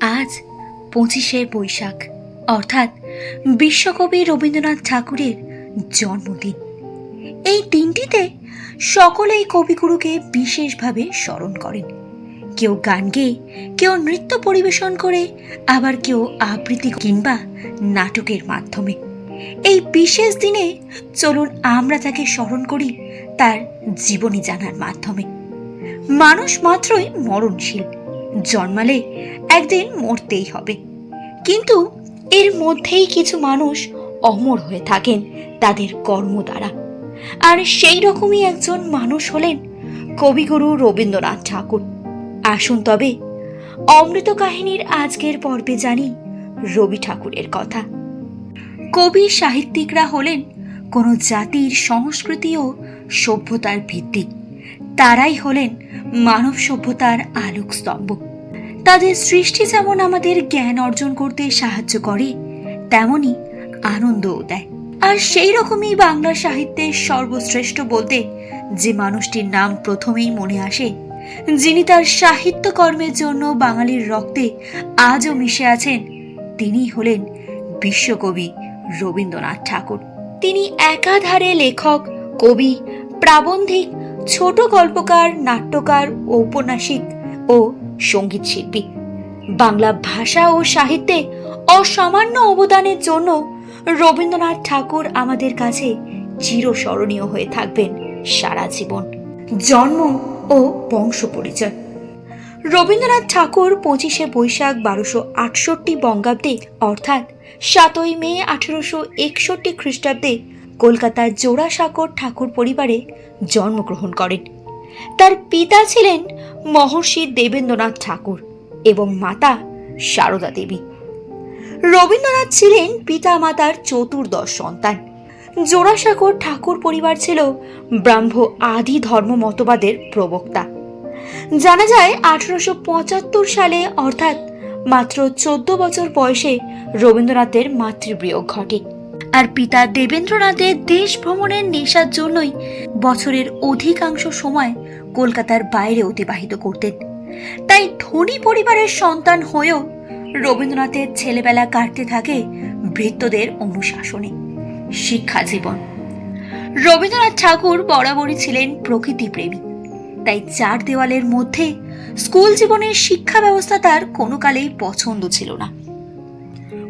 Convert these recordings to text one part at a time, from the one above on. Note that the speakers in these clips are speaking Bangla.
আজ পঁচিশে বৈশাখ, অর্থাৎ বিশ্বকবি রবীন্দ্রনাথ ঠাকুরের জন্মদিন। এই দিনটিতে সকলেই কবিগুরুকে বিশেষভাবে স্মরণ করেন। কেউ গান গেয়ে, কেউ নৃত্য পরিবেশন করে, আবার কেউ আবৃত্তি কিংবা নাটকের মাধ্যমে। এই বিশেষ দিনে চলুন আমরা তাকে স্মরণ করি তার জীবনী জানার মাধ্যমে। মানুষ মাত্রই মরণশীল। জন্মালে একদিন মরতেই হবে। কিন্তু এর মধ্যেই কিছু মানুষ অমর হয়ে থাকেন তাদের কর্ম দ্বারা। আর সেই রকমই একজন মানুষ হলেন কবিগুরু রবীন্দ্রনাথ ঠাকুর। আসুন তবে অমৃত কাহিনীর আজকের পর্বে জানি রবি ঠাকুরের কথা। কবি সাহিত্যিকরা হলেন কোনো জাতির সংস্কৃতি ও সভ্যতার ভিত্তি। তারাই হলেন মানব সভ্যতার আলোক স্তম্ভ। তাদের সৃষ্টি যেমন আমাদের জ্ঞান অর্জন করতে সাহায্য করে, তেমনি আনন্দও দেয়। আর সেই রকমই বাংলা সাহিত্যের সর্বশ্রেষ্ঠ বলতে যে মানুষটির নাম প্রথমেই মনে আসে, যিনি তার সাহিত্যকর্মের জন্য বাঙালির রক্তে আজও মিশে আছেন তিনি হলেন বিশ্বকবি রবীন্দ্রনাথ ঠাকুর। তিনি একাধারে লেখক, কবি, প্রাবন্ধিক ছোট গল্পকার, নাট্যকার, ঔপন্যাসিক ও সংগীত শিল্পী। বাংলা ভাষা ও সাহিত্যে অসামান্য অবদানের জন্য রবীন্দ্রনাথ ঠাকুর আমাদের কাছে চিরস্মরণীয় হয়ে থাকবেন সারা জীবন। জন্ম ও বংশ পরিচয়। রবীন্দ্রনাথ ঠাকুর পঁচিশে বৈশাখ বারোশো আটষট্টি বঙ্গাব্দে, অর্থাৎ সাতই মে আঠেরোশো একষট্টি খ্রিস্টাব্দে কলকাতার জোড়াসাঁকর ঠাকুর পরিবারে জন্মগ্রহণ করেন। তার পিতা ছিলেন মহর্ষি দেবেন্দ্রনাথ ঠাকুর এবং মাতা সারদা দেবী। রবীন্দ্রনাথ ছিলেন পিতা মাতার চতুর্দশ সন্তান। জোড়াসাঁকর ঠাকুর পরিবার ছিল ব্রাহ্ম আদি ধর্ম মতবাদের প্রবক্তা। জানা যায়, আঠারোশো পঁচাত্তর সালে অর্থাৎ মাত্র চোদ্দ বছর বয়সে রবীন্দ্রনাথের মাতৃবিয়োগ ঘটে। আর পিতা দেবেন্দ্রনাথের দেশ ভ্রমণের নেশার জন্যই বছরের অধিকাংশ সময় কলকাতার বাইরে অতিবাহিত করতেন। তাই ধনী পরিবারের সন্তান হয়েও রবীন্দ্রনাথের ছেলেবেলা কাটতে থাকে ভৃত্যদের অনুশাসনে। শিক্ষা জীবন। রবীন্দ্রনাথ ঠাকুর বরাবরই ছিলেন প্রকৃতি প্রেমী তাই চার দেওয়ালের মধ্যে স্কুল জীবনের শিক্ষা ব্যবস্থা তার কোনো কালেই পছন্দ ছিল না।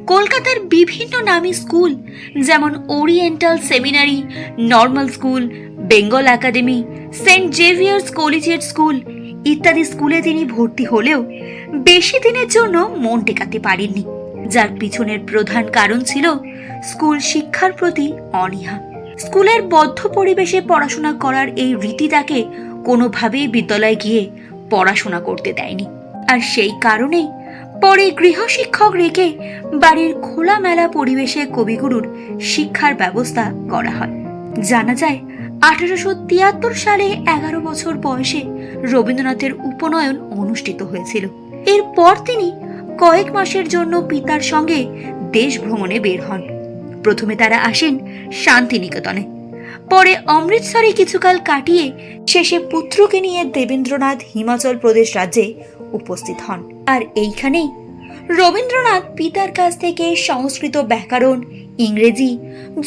কলকাতার বিভিন্ন নামী স্কুল, যেমন oriental seminary, normal school, Bengal academy, Saint Xavier's collegiate school ইত্যাদি স্কুলে তিনি ভর্তি হলেও বেশি দিনের জন্য মন টেকাতে পারেননি, যার পিছনের প্রধান কারণ ছিল স্কুল শিক্ষার প্রতি অনীহা। স্কুলের বদ্ধ পরিবেশে পড়াশোনা করার এই রীতি তাকে কোনোভাবেই বিদ্যালয়ে গিয়ে পড়াশোনা করতে দেয়নি। আর সেই কারণেই পরে গৃহশিক্ষক রেখে বাড়ির খোলামেলা পরিবেশে কবিগুরুর শিক্ষার ব্যবস্থা করা হয়। জানা যায়, আঠারোশো তিয়াত্তর সালে এগারো বছর বয়সে রবীন্দ্রনাথের উপনয়ন অনুষ্ঠিত হয়েছিল। এরপর তিনি কয়েক মাসের জন্য পিতার সঙ্গে দেশ ভ্রমণে বের হন। প্রথমে তারা আসেন শান্তিনিকেতনে। পরে অমৃতসরে কিছুকাল কাটিয়ে শেষে পুত্রকে নিয়ে দেবেন্দ্রনাথ হিমাচল প্রদেশ রাজ্যে উপস্থিত হন। আর এইখানেই রবীন্দ্রনাথ পিতার কাছ থেকে সংস্কৃত ব্যাকরণ, ইংরেজি,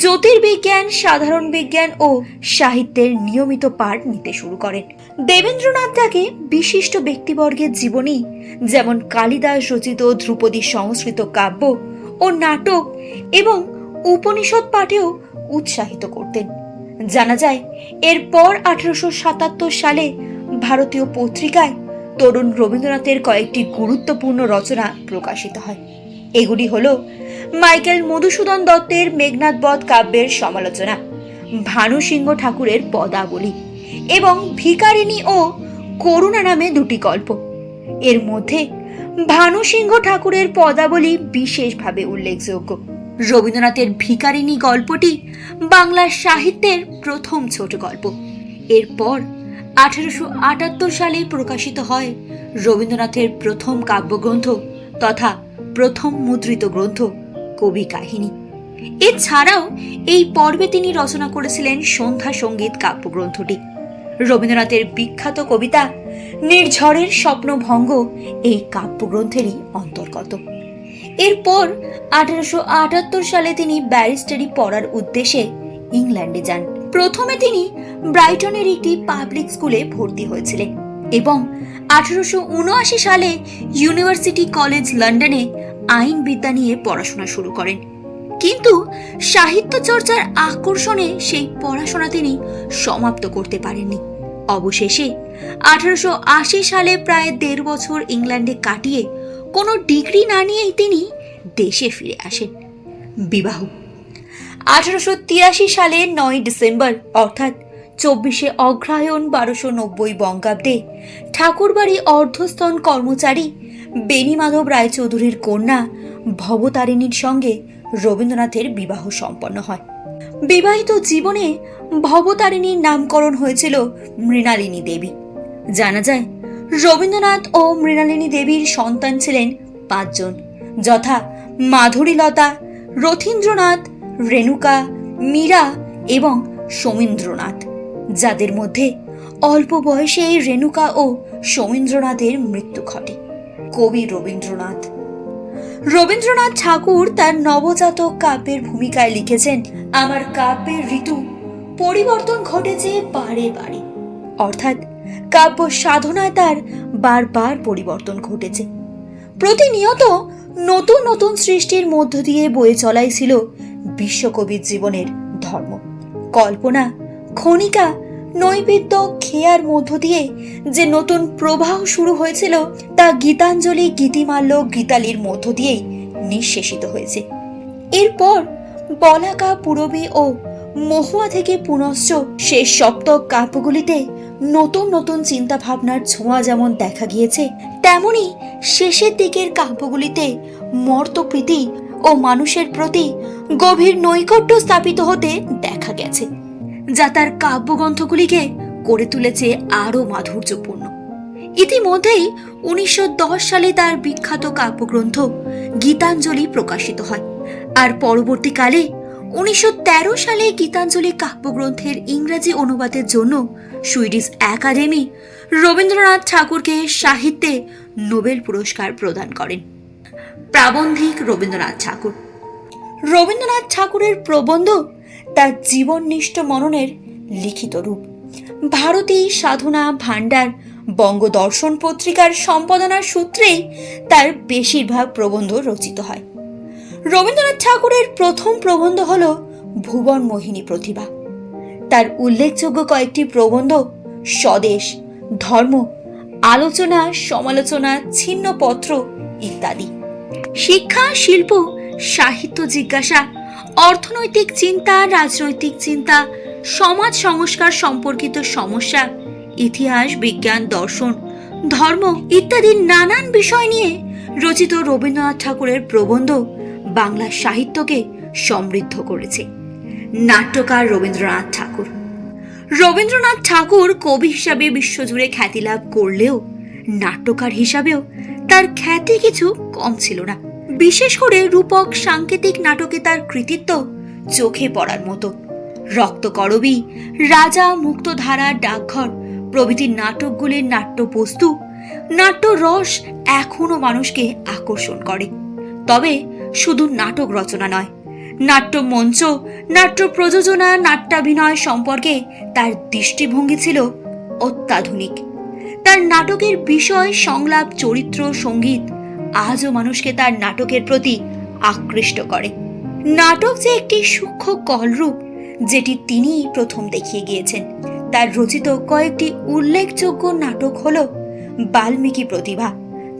জ্যোতির্বিজ্ঞান, সাধারণ বিজ্ঞান ও সাহিত্যের নিয়মিত পাঠ নিতে শুরু করেন। দেবেন্দ্রনাথ তাকে বিশিষ্ট ব্যক্তিবর্গের জীবনী যেমন কালিদাস রচিত ধ্রুপদী সংস্কৃত কাব্য ও নাটক এবং উপনিষদ পাঠেও উৎসাহিত করতেন। জানা যায়, এরপর আঠারোশো সাতাত্তর সালে ভারতীয় পত্রিকায় তরুণ রবীন্দ্রনাথের কয়েকটি গুরুত্বপূর্ণ রচনা প্রকাশিত হয়। এগুলি হল মাইকেল মধুসূদন দত্তের মেঘনাথ বধ কাব্যের সমালোচনা, ভানু সিংহ ঠাকুরের পদাবলী এবং ভিকারিণী ও করুণা নামে দুটি গল্প। এর মধ্যে ভানু সিংহ ঠাকুরের পদাবলী বিশেষভাবে উল্লেখযোগ্য। রবীন্দ্রনাথের ভিকারিণী গল্পটি বাংলা সাহিত্যের প্রথম ছোট গল্প। এরপর আঠারোশো আটাত্তর সালে প্রকাশিত হয় রবীন্দ্রনাথের প্রথম কাব্যগ্রন্থ তথা প্রথম মুদ্রিত গ্রন্থ কবি কাহিনী। এছাড়াও এই পর্বে তিনি রচনা করেছিলেন সন্ধ্যা সংগীত কাব্যগ্রন্থটি। রবীন্দ্রনাথের বিখ্যাত কবিতা নির্ঝরের স্বপ্নভঙ্গ এই কাব্যগ্রন্থেরই অন্তর্গত। এরপর আঠারোশো আটাত্তর সালে তিনি ব্যারিস্টারি পড়ার উদ্দেশ্যে ইংল্যান্ডে যান। প্রথমে তিনি ব্রাইটনের একটি পাবলিক স্কুলে ভর্তি হয়েছিলেন এবং আঠারোশো উনআশি সালে ইউনিভার্সিটি কলেজ লন্ডনে আইন বিদ্যা নিয়ে পড়াশোনা শুরু করেন। কিন্তু সাহিত্য চর্চার আকর্ষণে সেই পড়াশোনা তিনি সমাপ্ত করতে পারেননি। অবশেষে আঠারোশো আশি সালে প্রায় দেড় বছর ইংল্যান্ডে কাটিয়ে কোনো ডিগ্রি না নিয়েই তিনি দেশে ফিরে আসেন। বিবাহ আঠারোশো তিরাশি সালে নয় ডিসেম্বর, অর্থাৎ চব্বিশে অগ্রহায়ণ বারোশো নব্বই বঙ্গাব্দে, ঠাকুরবাড়ি অর্ধস্তন কর্মচারী বেণীমাধব রায়চৌধুরীর কন্যা ভবতারিণীর সঙ্গে রবীন্দ্রনাথের বিবাহ সম্পন্ন হয়। বিবাহিত জীবনে ভবতারিণীর নামকরণ হয়েছিল মৃণালিনী দেবী। জানা যায়, রবীন্দ্রনাথ ও মৃণালিনী দেবীর সন্তান ছিলেন পাঁচজন, যথা মাধুরীলতা, রথীন্দ্রনাথ রেণুকা, মীরা এবং সমীন্দ্রনাথ, যাদের মধ্যে অল্প বয়সেই রেণুকা ও সমীন্দ্রনাথের মৃত্যু ঘটে। কবি রবীন্দ্রনাথ। রবীন্দ্রনাথ ঠাকুর তার নবজাতক কাব্যের ভূমিকায় লিখেছেন, আমার কাব্যের ঋতু পরিবর্তন ঘটেছে বারে বারে। অর্থাৎ কাব্য সাধনায় তার বারবার পরিবর্তন ঘটেছে। প্রতিনিয়ত নতুন নতুন সৃষ্টির মধ্য দিয়ে বয়ে চলাই ছিল বিশ্বকবির জীবনের ধর্ম। কল্পনা, ক্ষণিকা, নৈবেদ্য খেয়ার মধ্য দিয়ে যে নতুন প্রবাহ শুরু হয়েছিল, তা গীতাঞ্জলি, গীতিমাল্য, গীতালির মধ্য দিয়েই নিঃশেষিত হয়েছে। এরপর বলাকা পুরবী ও মহুয়া থেকে পুনশ্চ শেষ সপ্তক কাব্যগুলিতে নতুন নতুন চিন্তা ভাবনার ছোঁয়া যেমন দেখা গিয়েছে, তেমনি শেষের দিকের কাব্যগুলিতে মর্তপ্রীতি ও মানুষের প্রতি গভীর নৈকট্য স্থাপিত হতে দেখা গেছে, যা তার কাব্যগ্রন্থগুলিকে করে তুলেছে আরও মাধুর্যপূর্ণ। ইতিমধ্যেই উনিশশো দশ সালে তার বিখ্যাত কাব্যগ্রন্থ গীতাঞ্জলি প্রকাশিত হয় আর পরবর্তীকালে উনিশশো তেরো সালে গীতাঞ্জলি কাব্যগ্রন্থের ইংরাজি অনুবাদের জন্য সুইডিশ একাডেমি রবীন্দ্রনাথ ঠাকুরকে সাহিত্যে নোবেল পুরস্কার প্রদান করেন। প্রাবন্ধিক রবীন্দ্রনাথ ঠাকুর। রবীন্দ্রনাথ ঠাকুরের প্রবন্ধ তার জীবননিষ্ঠ মননের লিখিত রূপ। ভারতী সাধনা ভাণ্ডার বঙ্গদর্শন পত্রিকার সম্পাদনার সূত্রেই তার বেশিরভাগ প্রবন্ধ রচিত হয়। রবীন্দ্রনাথ ঠাকুরের প্রথম প্রবন্ধ হল ভুবন মোহিনী প্রতিভা তার উল্লেখযোগ্য কয়েকটি প্রবন্ধ স্বদেশ, ধর্ম, আলোচনা, সমালোচনা, ছিন্নপত্র ইত্যাদি। শিক্ষা, শিল্প, সাহিত্য জিজ্ঞাসা, অর্থনৈতিক চিন্তা, রাজনৈতিক চিন্তা, সমাজ সংস্কার সম্পর্কিত সমস্যা, ইতিহাস, বিজ্ঞান, দর্শন, ধর্ম ইত্যাদি নানান বিষয় নিয়ে রচিত রবীন্দ্রনাথ ঠাকুরের প্রবন্ধ বাংলা সাহিত্যকে সমৃদ্ধ করেছে। নাট্যকার রবীন্দ্রনাথ ঠাকুর। রবীন্দ্রনাথ ঠাকুর কবি হিসাবে বিশ্বজুড়ে খ্যাতি লাভ করলেও নাট্যকার হিসাবেও তার খ্যাতি কিছু কম ছিল না। বিশেষ করে রূপক সাংকেতিক নাটকে তার কৃতিত্ব চোখে পড়ার মতো। রক্তকরবী রাজা মুক্তধারা ডাকঘর, প্রভৃতি নাটকগুলির নাট্যবস্তু নাট্য রস এখনও মানুষকে আকর্ষণ করে। তবে শুধু নাটক রচনা নয় নাট্য মঞ্চ নাট্য প্রযোজনা নাট্যাভিনয় সম্পর্কে তার দৃষ্টিভঙ্গি ছিল অত্যাধুনিক। তার নাটকের বিষয়, সংলাপ, চরিত্র, সংগীত আজও মানুষকে তার নাটকের প্রতি আকৃষ্ট করে। নাটক যে একটি সূক্ষ্ম কলরূপ, যেটি তিনিই প্রথম দেখিয়ে গিয়েছেন। তার রচিত কয়েকটি উল্লেখযোগ্য নাটক হল বাল্মীকি প্রতিভা,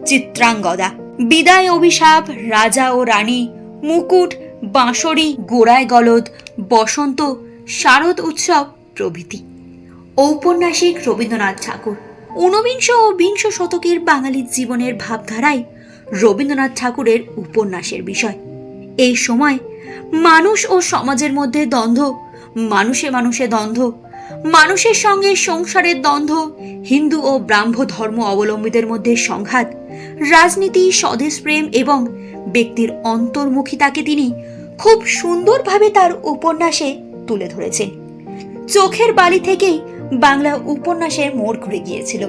চিত্রাঙ্গদা, বিদায় অভিশাপ, রাজা ও রানী, মুকুট, বাঁশরি, গোড়ায় গলদ, বসন্ত, শারদ উৎসব প্রভৃতি। ঔপন্যাসিক রবীন্দ্রনাথ ঠাকুর ঊনবিংশ ও বিংশ শতকের বাঙালির জীবনের ভাবধারাই রবীন্দ্রনাথ ঠাকুরের উপন্যাসের বিষয়। এই সময় মানুষ ও সমাজের মধ্যে দ্বন্দ্ব, মানুষে মানুষে দ্বন্দ্ব, মানুষের সঙ্গে সংসারের দ্বন্দ্ব, হিন্দু ও ব্রাহ্ম ধর্ম অবলম্বীদের মধ্যে সংঘাত, রাজনীতি স্বদেশপ্রেম এবং ব্যক্তির অন্তর্মুখিতাকে তিনি খুব সুন্দরভাবে তার উপন্যাসে তুলে ধরেছেন। চোখের বালি থেকেই বাংলা উপন্যাসের মোড় ঘুরে গিয়েছিল।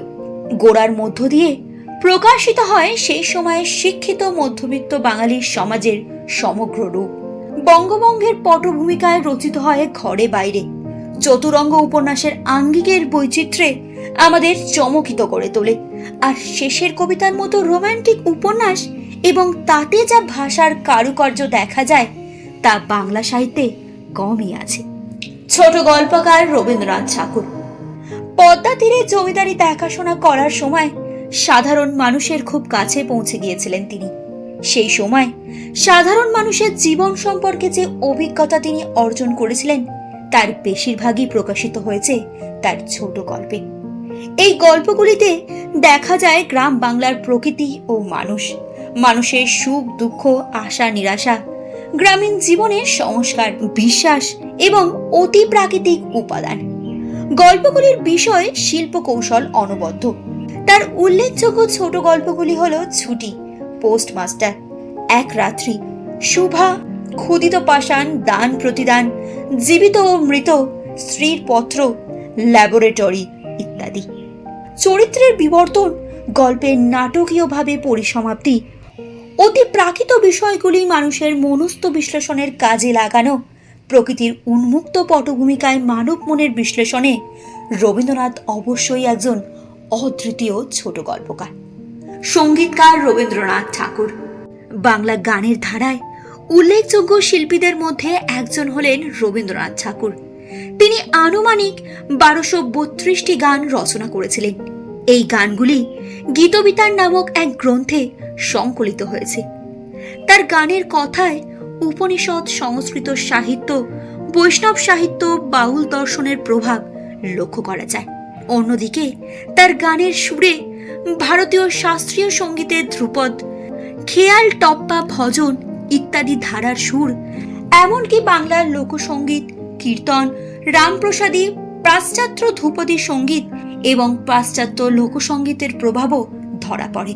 গোড়ার মধ্য দিয়ে প্রকাশিত হয় সেই সময়ে শিক্ষিত মধ্যবিত্ত বাঙালির সমাজের সমগ্র রূপ। বঙ্গভঙ্গের পটভূমিকায় রচিত হয় ঘরে বাইরে। চতুরঙ্গ উপন্যাসের আঙ্গিকের বৈচিত্র্যে আমাদের চমকিত করে তোলে। আর শেষের কবিতার মতো রোমান্টিক উপন্যাস এবং তাতে যা ভাষার কারুকার্য দেখা যায়, তা বাংলা সাহিত্যে কমই আছে। ছোট গল্পকার রবীন্দ্রনাথ ঠাকুর পদ্মা তীরে জমিদারি দেখাশোনা করার সময় সাধারণ মানুষের খুব কাছে পৌঁছে গিয়েছিলেন তিনি। সেই সময় সাধারণ মানুষের জীবন সম্পর্কে যে অভিজ্ঞতা তিনি অর্জন করেছিলেন, তার বেশিরভাগই প্রকাশিত হয়েছে তার ছোট গল্পে। এই গল্পগুলিতে দেখা যায় গ্রাম বাংলার প্রকৃতি ও মানুষ, মানুষের সুখ, দুঃখ, আশা, নিরাশা, গ্রামীণ জীবনের সংস্কার, বিশ্বাস এবং অতি প্রাকৃতিক উপাদান। গল্পগুলির বিষয় শিল্প কৌশল অনবদ্য। তার উল্লেখযোগ্য ছোট গল্পগুলি হল ছুটি, পোস্টমাস্টার, এক রাত্রি, শুভা, ক্ষুদিত পাষাণ, দান প্রতিদান, জীবিত ও মৃত, স্ত্রীর পত্র, ল্যাবরেটরি ইত্যাদি। চরিত্রের বিবর্তন, গল্পের নাটকীয়ভাবে পরিসমাপ্তি, অতি প্রাকৃত বিষয়গুলি মানুষের মনস্থ বিশ্লেষণের কাজে লাগানো প্রকৃতির উন্মুক্ত পটভূমিকায় মানব মনের বিশ্লেষণে রবীন্দ্রনাথ অবশ্যই একজন অদ্বিতীয় ছোট গল্পকার। সঙ্গীতকার রবীন্দ্রনাথ ঠাকুর। বাংলা গানের ধারায় উল্লেখযোগ্য শিল্পীদের মধ্যে একজন হলেন রবীন্দ্রনাথ ঠাকুর। তিনি আনুমানিক বারোশো বত্রিশটি গান রচনা করেছিলেন। এই গানগুলি গীতবিতান নামক এক গ্রন্থে সংকলিত হয়েছে। তার গানের কথায় উপনিষদ, সংস্কৃত সাহিত্য, বৈষ্ণব সাহিত্য, বাউল দর্শনের প্রভাব লক্ষ্য করা যায়। অন্যদিকে, তার গানের সুরে ভারতীয় শাস্ত্রীয় সঙ্গীতের ধ্রুপদ, খেয়াল টপ্পা ভজন ইত্যাদি ধারার সুর, এমনকি বাংলার লোকসঙ্গীত, কীর্তন, রামপ্রসাদী, পাশ্চাত্য ধ্রুপদী সংগীত এবং পাশ্চাত্য লোকসঙ্গীতের প্রভাবও ধরা পড়ে।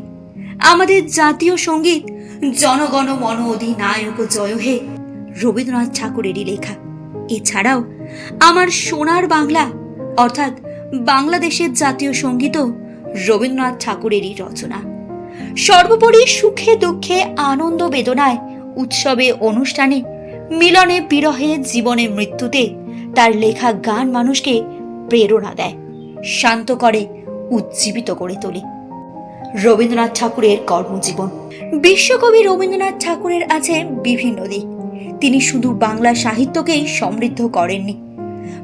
আমাদের জাতীয় সংগীত জনগণ মন অধিনায়ক জয় হে। রবীন্দ্রনাথ ঠাকুরেরই লেখা। এছাড়াও আমার সোনার বাংলা, অর্থাৎ বাংলাদেশের জাতীয় সঙ্গীতও রবীন্দ্রনাথ ঠাকুরেরই রচনা। সর্বোপরি সুখে দুঃখে আনন্দ বেদনায় উৎসবে অনুষ্ঠানে, মিলনে বিরহে জীবনে মৃত্যুতে তার লেখা গান মানুষকে প্রেরণা দেয়, শান্ত করে, উজ্জীবিত করে তোলে। রবীন্দ্রনাথ ঠাকুরের কর্মজীবন। বিশ্বকবি রবীন্দ্রনাথ ঠাকুরের আছে বিভিন্ন দিক। তিনি শুধু বাংলা সাহিত্যকেই সমৃদ্ধ করেননি।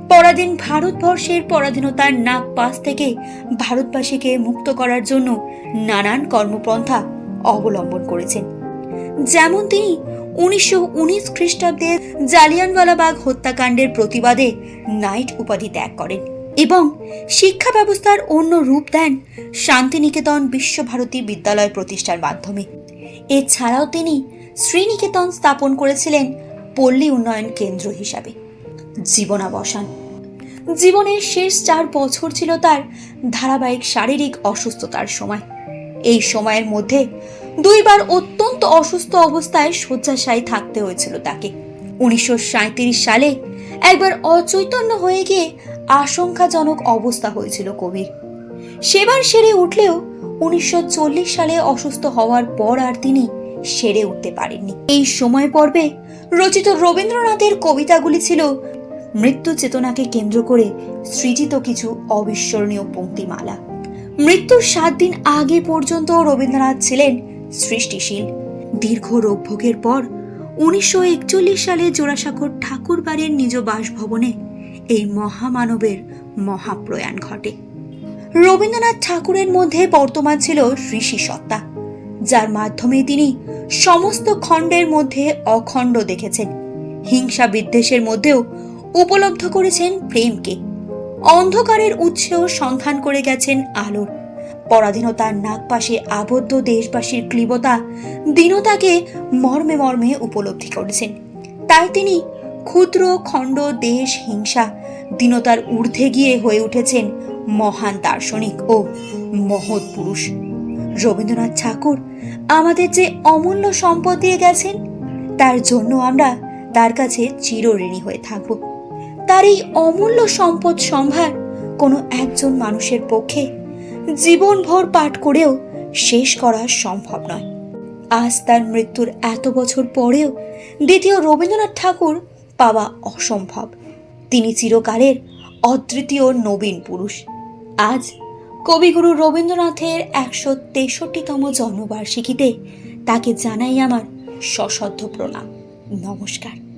পরাধীন ভারতবর্ষের পরাধীনতার নাক পাশ থেকে ভারতবাসীকে মুক্ত করার জন্য নানান কর্মপন্থা অবলম্বন করেছেন। যেমন তিনি উনিশশো উনিশ খ্রিস্টাব্দের জালিয়ানওয়ালাবাগ হত্যাকাণ্ডের প্রতিবাদে নাইট উপাধি ত্যাগ করেন। এবং শিক্ষা ব্যবস্থার অন্য রূপ দেন শান্তিনিকেতন বিশ্বভারতী বিদ্যালয় প্রতিষ্ঠার মাধ্যমে। এছাড়াও তিনি শ্রীনিকেতন স্থাপন করেছিলেন পল্লী উন্নয়ন কেন্দ্র হিসাবে। জীবনাবসান। জীবনের শেষ চার বছর ছিল তার ধারাবাহিক শারীরিক অসুস্থতার সময়। এই সময়ের মধ্যে দুইবার অত্যন্ত অসুস্থ অবস্থায় শয্যাশায়ী থাকতে হয়েছিল তাকে। উনিশশো সাঁইত্রিশ সালে একবার অচৈতন্য হয়ে গিয়ে আশঙ্কাজনক অবস্থা হয়েছিল কবির। সেবার সেরে উঠলেও উনিশশো চল্লিশ সালে অসুস্থ হওয়ার পর আর তিনি সেরে উঠতে পারেননি। এই সময় পর্বে রচিত রবীন্দ্রনাথের কবিতাগুলি ছিল মৃত্যু চেতনাকে কেন্দ্র করে সৃজিত কিছু অবিস্মরণীয় পঙ্ক্তিমালা। মৃত্যুর সাত দিন আগে পর্যন্ত রবীন্দ্রনাথ ছিলেন সৃষ্টিশীল। দীর্ঘ রোগভোগের পর উনিশশো একচল্লিশ সালে জোড়াসাঁকোর ঠাকুর বাড়ির নিজ বাসভবনে এই মহামানবের মহাপ্রয়াণ ঘটে। রবীন্দ্রনাথ ঠাকুরের মধ্যে বর্তমান ছিল ঋষি সত্তা, যার মাধ্যমে তিনি সমস্ত খণ্ডের মধ্যে অখণ্ড দেখেছেন। হিংসা বিদ্বেষের মধ্যেও উপলব্ধ করেছেন প্রেমকে। অন্ধকারের উৎসেও সন্ধান করে গেছেন আলোর। পরাধীনতার নাগপাশে আবদ্ধ দেশবাসীর ক্লীবতা দীনতাকে মর্মে মর্মে উপলব্ধি করেছেন। তাই তিনি ক্ষুদ্র খণ্ড দেশ হিংসা দীনতার ঊর্ধ্বে গিয়ে হয়ে উঠেছেন মহান দার্শনিক ও মহৎ পুরুষ। রবীন্দ্রনাথ ঠাকুর আমাদের যে অমূল্য সম্পদ দিয়ে গেছেন, তার জন্য আমরা তার কাছে চিরঋণী হয়ে থাকব। তার এই অমূল্য সম্পদ সম্ভার কোনো একজন মানুষের পক্ষে জীবনভর পাঠ করেও শেষ করা সম্ভব নয়। আজ তার মৃত্যুর এত বছর পরেও দ্বিতীয় রবীন্দ্রনাথ ঠাকুর পাওয়া অসম্ভব। তিনি চিরকালের অদ্বিতীয় নবীন পুরুষ। আজ কবিগুরু রবীন্দ্রনাথের একশো তেষট্টিতম জন্মবার্ষিকীতে তাকে জানাই আমার সশ্রদ্ধ প্রণাম। নমস্কার।